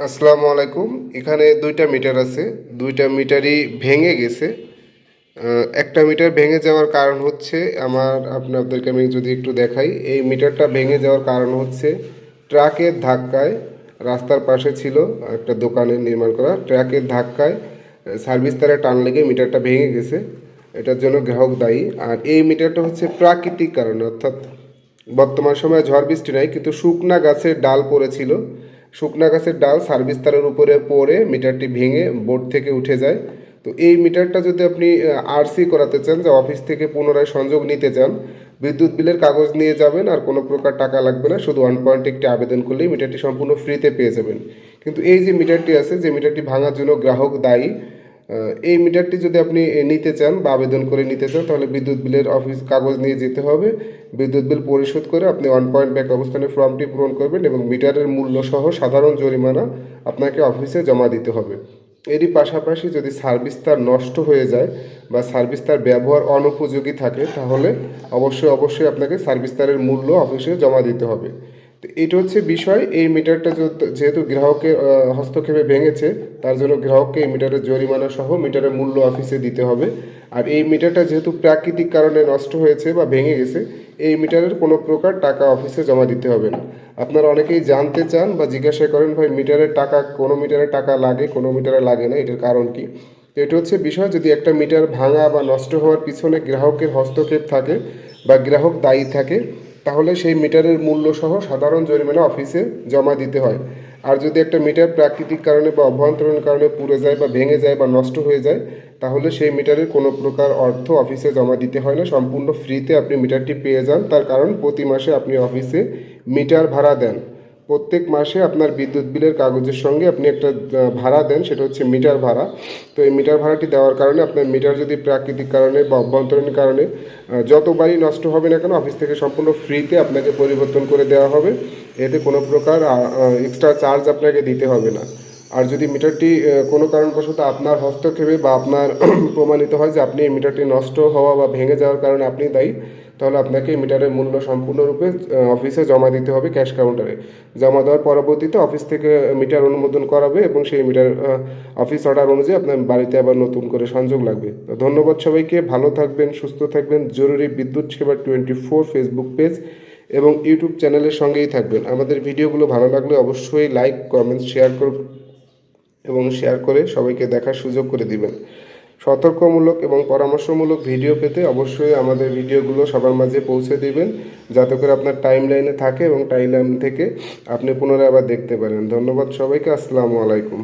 আসসালামু আলাইকুম। এখানে দুইটা মিটার আছে। দুইটা মিটারই ভেঙে গেছে। একটা মিটার ভেঙে যাওয়ার কারণ হচ্ছে আমার, আপনাদেরকে আমি যদি একটু দেখাই, এই মিটারটা ভেঙে যাওয়ার কারণ হচ্ছে ট্রাকের ধাক্কায় রাস্তার পাশে ছিল একটা দোকানে নির্মাণ করা। ট্রাকের ধাক্কায় সার্ভিস তারে টান লেগে মিটারটা ভেঙে গেছে। এটার জন্য গ্রাহক দায়ী। আর এই মিটারটা হচ্ছে প্রাকৃতিক কারণে, অর্থাৎ বর্তমান সময়ে ঝড় বৃষ্টি নাই, কিন্তু শুকনা গাছের ডাল পড়েছিল। শুকনা গাছের ডাল সার্ভিস তারের উপরে পড়ে মিটারটি ভেঙে বোর্ড থেকে উঠে যায়। তো এই মিটারটা যদি আপনি আরসি করাতে চান, যে অফিস থেকে পুনরায় সংযোগ নিতে চান, বিদ্যুৎ বিলের কাগজ নিয়ে যাবেন আর কোনো প্রকার টাকা লাগবে না, শুধু ওয়ান পয়েন্ট একটি আবেদন করলেই মিটারটি সম্পূর্ণ ফ্রিতে পেয়ে যাবেন। কিন্তু এই যে মিটারটি আছে, যে মিটারটি ভাঙার জন্য গ্রাহক দায়ী এই মিটারটি যদি আপনি নিতে চান বা আবেদন করে নিতে চান, তাহলে বিদ্যুৎ বিলের অফিস কাগজ নিয়ে যেতে হবে। বিদ্যুৎ বিল পরিশোধ করে আপনি ওয়ান পয়েন্ট ব্যাক অবস্থানে ফর্মটি পূরণ করবেন এবং মিটারের মূল্য সহ সাধারণ জরিমানা আপনাকে অফিসে জমা দিতে হবে। এরই পাশাপাশি যদি সার্ভিস তার নষ্ট হয়ে যায় বা সার্ভিস তার ব্যবহার অনুপযোগী থাকে, তাহলে অবশ্যই অবশ্যই আপনাকে সার্ভিস তারের মূল্য অফিসে জমা দিতে হবে। তো এটা হচ্ছে বিষয়, এই মিটারটা যেহেতু- গ্রাহকের হস্তক্ষেপে ভেঙেছে, তার জন্য গ্রাহককে এই মিটারের জরিমানা সহ মিটারের মূল্য অফিসে দিতে হবে। আর এই মিটারটা যেহেতু প্রাকৃতিক কারণে নষ্ট হয়েছে বা ভেঙে গেছে, এই মিটারের কোনো প্রকার টাকা অফিসে জমা দিতে হবে না। আপনারা অনেকেই জানতে চান বা জিজ্ঞাসা করেন, ভাই, মিটারের টাকা, কোনো মিটারের টাকা লাগে, কোনো মিটারে লাগে না, এটার কারণ কি? তো এটা হচ্ছে বিষয়, যদি একটা মিটার ভাঙা বা নষ্ট হওয়ার পিছনে গ্রাহকের হস্তক্ষেপ থাকে বা গ্রাহক দায়ী থাকে তাহলে সেই মিটারের মূল্য সহ সাধারণ জরিমানা অফিসে জমা দিতে হয়। আর যদি একটা মিটার প্রাকৃতিক কারণে বা অভ্যন্তরীণ কারণে পুড়ে যায় বা ভেঙে যায় বা নষ্ট হয়ে যায়, তাহলে সেই মিটারের কোনো প্রকার অর্থ অফিসে জমা দিতে হয় না। সম্পূর্ণ ফ্রিতে আপনি মিটারটি পেয়ে যান। তার কারণ প্রতি মাসে আপনি অফিসে মিটার ভাড়া দেন। প্রত্যেক মাসে আপনার বিদ্যুৎ বিলের কাগজের সঙ্গে আপনি একটা ভাড়া দেন, সেটা হচ্ছে মিটার ভাড়া। তো এই মিটার ভাড়াটি দেওয়ার কারণে আপনার মিটার যদি প্রাকৃতিক কারণে বা অভ্যন্তরীণ কারণে যতবারই নষ্ট হবে না কেন, অফিস থেকে সম্পূর্ণ ফ্রিতে আপনাকে পরিবর্তন করে দেওয়া হবে। এতে কোনো প্রকার এক্সট্রা চার্জ আপনাকে দিতে হবে না। আর যদি মিটারটি কোনো কারণবশত আপনার হস্তক্ষেপে বা আপনার প্রমাণিত হয় যে আপনি এই মিটারটি নষ্ট হওয়া বা ভেঙে যাওয়ার কারণে আপনি দায়ী, তাহলে আপনাকে মিটারের মূল্য সম্পূর্ণরূপে অফিসে জমা দিতে হবে ক্যাশ কাউন্টারে। জমা দেওয়ার পরবর্তীতে অফিস থেকে মিটার অনুমোদন করাবে এবং সেই মিটার অফিস অর্ডার অনুযায়ী আপনার বাড়িতে আবার নতুন করে সংযোগ লাগবে। তো ধন্যবাদ সবাইকে, ভালো থাকবেন, সুস্থ থাকবেন, জরুরি বিদ্যুৎ সেবা টোয়েন্টি ফোর ফেসবুক পেজ এবং ইউটিউব চ্যানেলের সঙ্গেই থাকবেন। আমাদের ভিডিওগুলো ভালো লাগলে অবশ্যই লাইক, কমেন্ট, শেয়ার এবং শেয়ার করে সবাইকে দেখার সুযোগ করে দিবেন। সতর্কমূলক এবং পরামর্শমূলক ভিডিও পেতে অবশ্যই আমাদের ভিডিওগুলো সবার মাঝে পৌঁছে দিবেন, যাতে করে আপনার টাইম লাইনে থাকে এবং টাইম লাইন থেকে আপনি পুনরায় আবার দেখতে পারেন। ধন্যবাদ সবাইকে, আসসালামু আলাইকুম।